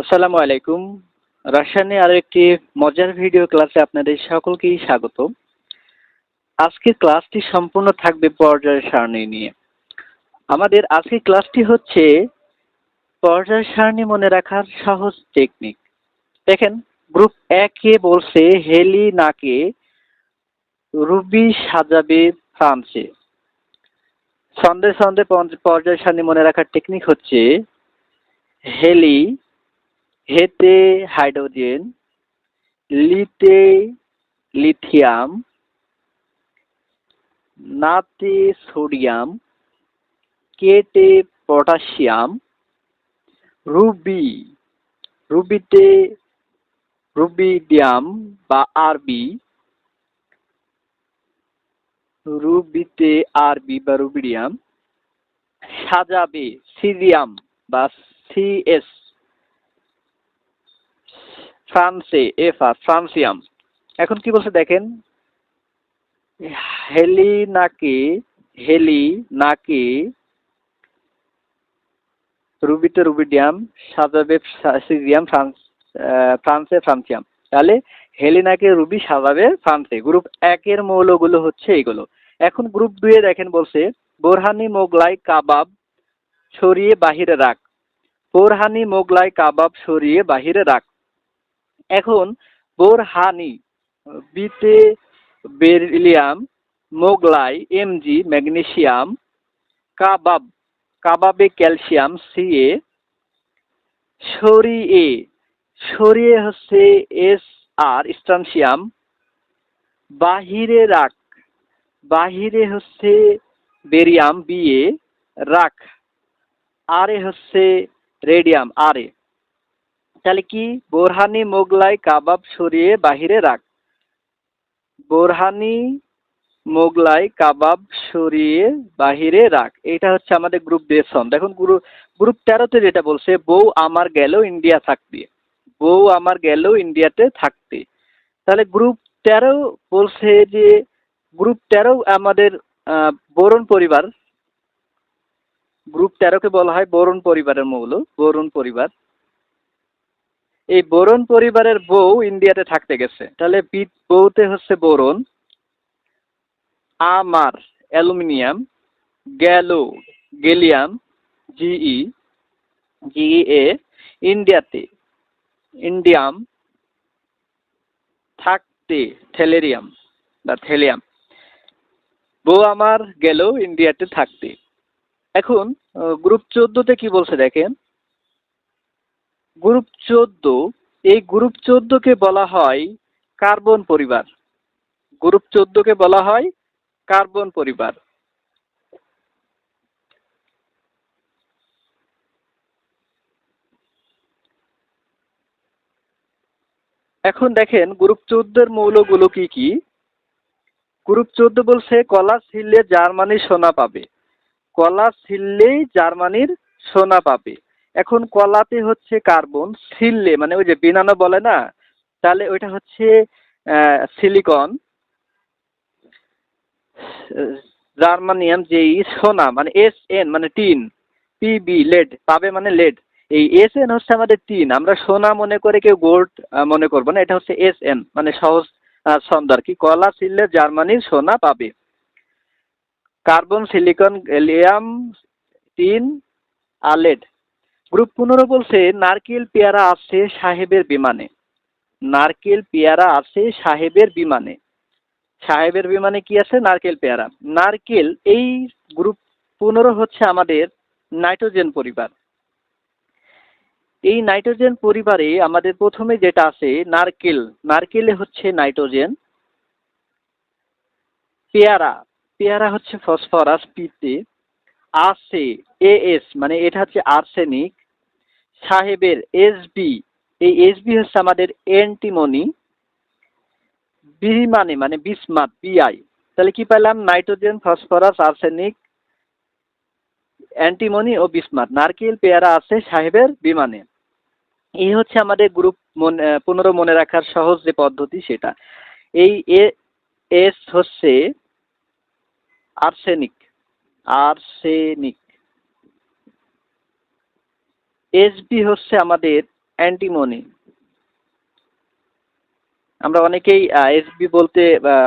আসসালামু আলাইকুম। রসায়নে আরও একটি মজার ভিডিও ক্লাসে আপনাদের সকলকেই স্বাগত। আজকের ক্লাসটি সম্পূর্ণ থাকবে পর্যায় সারণী নিয়ে। আমাদের আজকের ক্লাসটি হচ্ছে পর্যায় সারণী মনে রাখার সহজ টেকনিক দেখেন গ্রুপ একে বলছে, হেলি নাকে রুবি সাজাবে ফ্রান্সে। সন্দেহ সন্দেহ পর্যায় সারণী মনে রাখার টেকনিক হচ্ছে, হেলি হেতে হাইড্রোজেন, লিতে লিথিয়াম, নাতে সোডিয়াম, কেটে পটাশিয়াম, রুবি, রুবিতে রুবিডিয়াম বা আরবি, রুবিতে আরবি বা রুবিডিয়াম, সাজাবে সিরিয়াম বা সিএস ফ্রান্সে এফা ফ্রান্সিয়াম এখন কি বলছে দেখেন? হেলি নাকি হেলি নাকি রুবিতে রুবিডিয়াম, সাজাবে সিরিয়াম ফ্রান্স ফ্রান্সে ফ্রান্সিয়াম। তাহলে হেলিনাকে রুবি, সাজাবে ফ্রান্সে। গ্রুপ একের মৌলগুলো হচ্ছে এইগুলো। এখন গ্রুপ দুয়ে দেখেন বলছে, বোরহানি, মোগলাই, কাবাব সরিয়ে বাহিরে রাখ। বোরহানি, মোগলাই, কাবাব সরিয়ে বাহিরে রাখ। এখন বোরহানি, বিতে বেরিলিয়াম, মোগলাই এমজি ম্যাগনেসিয়াম, কাবাব, কাবাবে ক্যালসিয়াম সিএ সরিয়ে সরিয়ে হচ্ছে এস আর স্ট্রানসিয়াম বাহিরে রাখ, বাহিরে হচ্ছে বেরিয়াম বিএ রাখ, আরে হচ্ছে রেডিয়াম, আরে তাহলে কি? বোরহানি, মোগলাই, কাবাব সরিয়ে বাহিরে রাখ। বোরহানি, মোগলাই, কাবাব সরিয়ে বাহিরে রাখ। এটা হচ্ছে আমাদের গ্রুপ বেসন দেখুন গ্রুপ গ্রুপ তেরোতে যেটা বলছে, বউ আমার গেল ইন্ডিয়া থাকতে। বউ আমার গেল ইন্ডিয়াতে থাকতে। তাহলে গ্রুপ তেরো বলছে যে গ্রুপ তেরো আমাদের বরুণ পরিবার। গ্রুপ তেরোকে বলা হয় বরুণ পরিবারের মৌল, বরুণ পরিবার। এই বোরন পরিবারের বউ ইন্ডিয়াতে থাকতে গেছে। তাহলে বউতে হচ্ছে বোরন, আমার অ্যালুমিনিয়াম গেল গেলিয়াম, জিই এ ইন্ডিয়াতে, ইন্ডিয়াম, থাকতে, থেলেরিয়াম বা থেলিয়াম। বউ আমার গেল ইন্ডিয়াতে থাকতে। এখন গ্রুপ চোদ্দতে কি বলছে দেখেন? গ্রুপ চোদ্দ, এই গ্রুপ চোদ্দকে বলা হয় কার্বন পরিবার। গ্রুপ চোদ্দকে বলা হয় কার্বন পরিবার। এখন দেখেন গ্রুপ চোদ্দের মৌলগুলো কি কি? গ্রুপ চোদ্দ বলছে কলা ছিললে জার্মানির সোনা পাবে। কলা ছিললেই জার্মানির সোনা পাবে। এখন কলাতে হচ্ছে কার্বন সিললে মানে ওই যে বিনানো বলে না, তাহলে ওইটা হচ্ছে সিলিকন জার্মানিয়াম যেই সোনা মানে এস এন মানে টিন পিবি লেড পাবে মানে লেড এই এস এন হচ্ছে আমাদের টিন আমরা সোনা মনে করে কেউ গোল্ড মনে করব না, এটা হচ্ছে এস এন মানে সহজ ছন্দ আর কি কলা, ছিললে জার্মানির সোনা পাবে। কার্বন সিলিকন গ্যালিয়াম টিন আলেড গ্রুপ পনেরো বলছে, নারকেল পেয়ারা আছে সাহেবের বিমানে। নারকেল পেয়ারা আছে সাহেবের বিমানে। সাহেবের বিমানে কি আছে? নারকেল পেয়ারা। নারকেল, এই গ্রুপ পনেরো হচ্ছে আমাদের নাইট্রোজেন পরিবার। এই নাইট্রোজেন পরিবারে আমাদের প্রথমে যেটা আছে, নারকেল। নারকেলে হচ্ছে নাইট্রোজেন। পেয়ারা। পেয়ারা হচ্ছে ফসফরাস, পিতে। আছে এএস মানে এটা হচ্ছে আর্সেনিক। সাহেবের এসবি এই এসবি হচ্ছে আমাদের এন্টিমনি বিমানে মানে বিসমাত বিআই তাহলে কি পেলাম নাইট্রোজেন, ফসফরাস, আর্সেনিক অ্যান্টিমনি ও বিসমাত। নারকেল পেয়ারা আছে সাহেবের বিমানে। এই হচ্ছে আমাদের গ্রুপ মনে পনেরো মনে রাখার সহজ যে পদ্ধতি সেটা। এই এস হচ্ছে আর্সেনিক। আর্সেনিক। এসবি হচ্ছে আমাদের অ্যান্টিমনি আমরা অনেকেই এসবি বলতে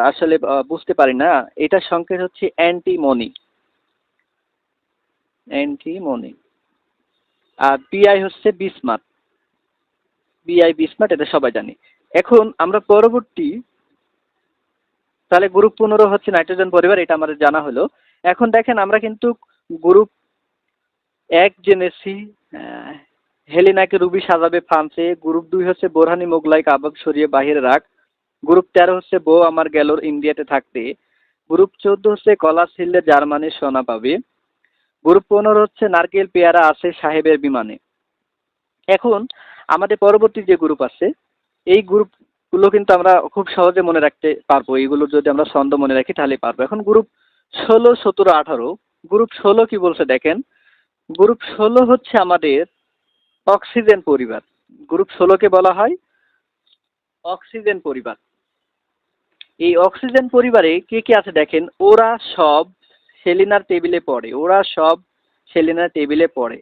আসলে বুঝতে পারি না। এটার সংকেত হচ্ছে অ্যান্টিমনি অ্যান্টিমনি আর বিআই হচ্ছে বিসমার্ট বিআই বিসমার্ট এটা সবাই জানি। এখন আমরা পরবর্তী, তাহলে গ্রুপ পনেরো হচ্ছে নাইট্রোজেন পরিবার, এটা আমাদের জানা হলো। এখন দেখেন, আমরা কিন্তু গ্রুপ এক জেনেছি হেলিনাকে রুবি সাজাবে ফ্রান্সে, গ্রুপ দুই হচ্ছে বোরহানি মোগলাই কাবাব সরিয়ে বাহিরে রাখ, গ্রুপ তেরো হচ্ছে বউ আমার গেলোর ইন্ডিয়াতে থাকতে, গ্রুপ চোদ্দ হচ্ছে কলা ছিললে জার্মানি সোনা পাবে, গ্রুপ পনেরো হচ্ছে নারকেল পেয়ারা আছে সাহেবের বিমানে। এখন আমাদের পরবর্তী যে গ্রুপ আছে, এই গ্রুপগুলো কিন্তু আমরা খুব সহজে মনে রাখতে পারব এইগুলো যদি আমরা ছন্দ মনে রাখি তাহলে পারব। এখন গ্রুপ ষোলো, সতেরো, আঠারো, গ্রুপ ষোলো কি বলছে দেখেন গ্রুপ ষোলো হচ্ছে আমাদের অক্সিজেন পরিবার। গ্রুপ ষোলোকে বলা হয় অক্সিজেন পরিবার। এই অক্সিজেন পরিবারে কে কে আছে দেখেন? ওরা সব সেলিনার টেবিলে পড়ে। ওরা সব সেলিনার টেবিলে পড়ে।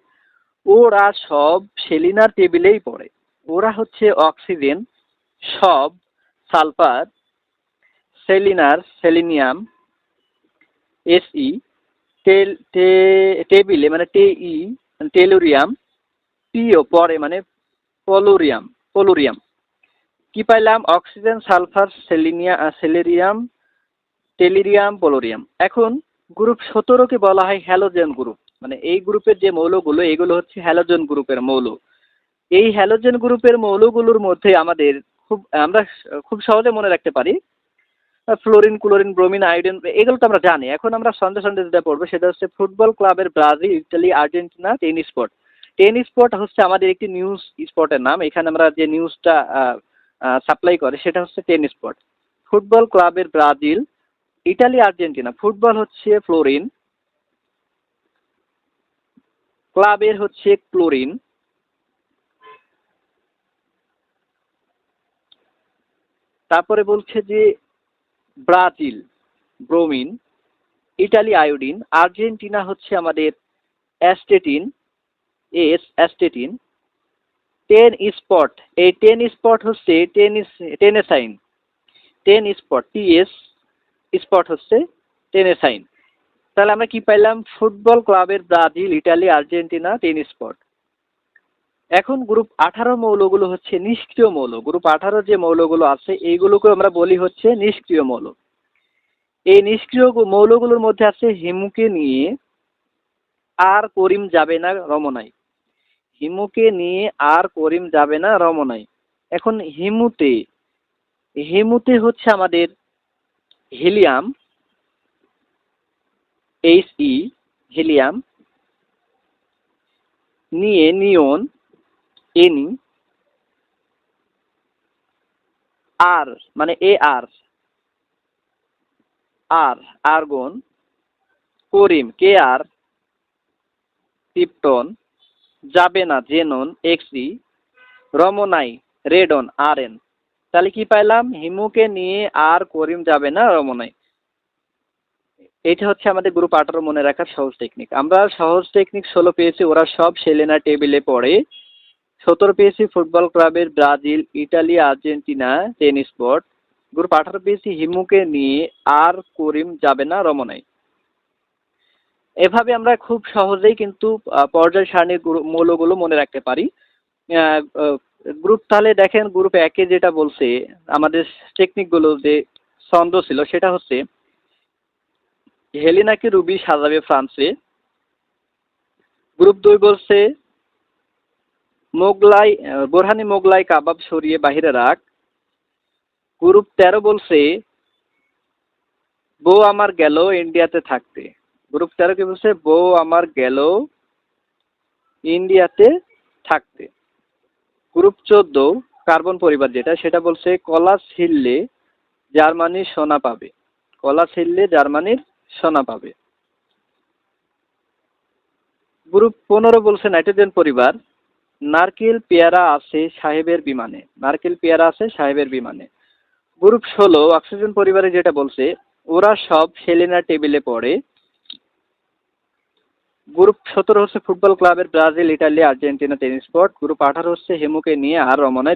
ওরা সব সেলিনার টেবিলেই পড়ে। ওরা হচ্ছে অক্সিজেন, সব সালফার, সেলিনার, সেলিনিয়াম, এসই টেল, টে- টেবিলে মানে টে ই টেলুরিয়াম পিও পরে মানে পলোরিয়াম পলোরিয়াম। কি পাইলাম? অক্সিজেন, সালফার, সেলিনিয়া সেলেরিয়াম, টেলিরিয়াম, পোলোরিয়াম। এখন গ্রুপ সতেরোকে বলা হয় হ্যালোজেন গ্রুপ। মানে এই গ্রুপের যে মৌলগুলো, এগুলো হচ্ছে হ্যালোজেন গ্রুপের মৌল। এই হ্যালোজেন গ্রুপের মৌলগুলোর মধ্যে আমাদের খুব, আমরা খুব সহজে মনে রাখতে পারি ফ্লোরিন, ক্লোরিন, ব্রোমিন, আয়োডিন, এগুলো তো আমরা জানি। এখন আমরা সন্ধ্যে সন্ধ্যে যেটা পড়ব, সেটা হচ্ছে ফুটবল ক্লাবের Brazil Italy Argentina tennis spot tennis spot হচ্ছে আমাদের একটি নিউজ স্পটের নাম। এখানে আমরা যে নিউজটা সাপ্লাই করে, সেটা হচ্ছে টেনিস স্পট ফুটবল ক্লাবের ব্রাজিল ইটালি আর্জেন্টিনা। ফুটবল হচ্ছে ফ্লোরিন, ক্লাবের হচ্ছে ক্লোরিন। তারপরে বলছে যে Brazil, bromine, Italy iodine, Argentina হচ্ছে আমাদের astatine, S, astatine, ten spot, এই টেন স্পট হচ্ছে tennis tennessine, ten spot, TS spot হচ্ছে টেনেসাইন। তাহলে আমরা কি পাইলাম? ফুটবল ক্লাবের Brazil, Italy, Argentina, ten spot. এখন গ্রুপ আঠারো মৌলগুলো হচ্ছে নিষ্ক্রিয় মৌল। গ্রুপ আঠারো যে মৌলগুলো আছে এইগুলোকে আমরা বলি হচ্ছে নিষ্ক্রিয় মৌল। এই নিষ্ক্রিয় মৌলগুলোর মধ্যে আছে হিমুকে নিয়ে আর করিম যাবে না রমনায় হিমুকে নিয়ে আর করিম যাবে না রমনায় এখন হিমুতে হিমুতে হচ্ছে আমাদের হিলিয়াম এইচ ই হিলিয়াম, নিয়ে নিয়ন এনি, আর মানে এ আর আর, আর্গন, করিম, কে আর টিপটন যাবে না, জেনন, এক্সি, রমনাই, রেডন আর এন তাহলে কি পাইলাম? হিমুকে নিয়ে আর করিম যাবে না, রমনাই। এটা হচ্ছে আমাদের গ্রুপ আঠারো মনে রাখার সহজ টেকনিক আমরা সহজ টেকনিক ষোলো পেয়েছি, ওরা সব সেলেনা টেবিলে পড়ে। সতেরো পেয়েছি ফুটবল ক্লাবের Brazil, Italy, Argentina, tennis spot group আঠারো পেয়েছি হিমুকে নিয়ে আর করিম যাবে না রমনাই। এভাবে আমরা খুব সহজেই কিন্তু পর্যায় সারণীর মৌলগুলো মনে রাখতে পারি। গ্রুপ তাহলে দেখেন, গ্রুপ একে যেটা বলছে, আমাদের টেকনিকগুলো যে ছন্দ ছিল, সেটা হচ্ছে, হেলিনাকে রুবি সাজাবে ফ্রান্সে। গ্রুপ দুই বলছে মোগলাই বোরহানি মোগলাই কাবাব সরিয়ে বাহিরে রাখ। গ্রুপ তেরো বলছে, বউ আমার গেল ইন্ডিয়াতে থাকতে। গ্রুপ তেরো কি বলছে? বউ আমার গেল ইন্ডিয়াতে থাকতে। গ্রুপ চোদ্দ, কার্বন পরিবার যেটা, সেটা বলছে কলা ছিললে জার্মানির সোনা পাবে। কলা ছিললে জার্মানির সোনা পাবে। গ্রুপ পনেরো বলছে, নাইট্রোজেন পরিবার। নারকেল পেয়ারা আছে সাহেবের বিমানে। নারকেল পেয়ারা আছে সাহেবের বিমানে। গ্রুপ ষোলো, অক্সিজেন পরিবারে যেটা বলছে, ওরা সব সেলিনা টেবিলে পড়ে। গ্রুপ সতেরো হচ্ছে ফুটবল ক্লাবের Brazil, Italy, Argentina tennis spot group আঠারো হচ্ছে হেমুকে নিয়ে আর রমনে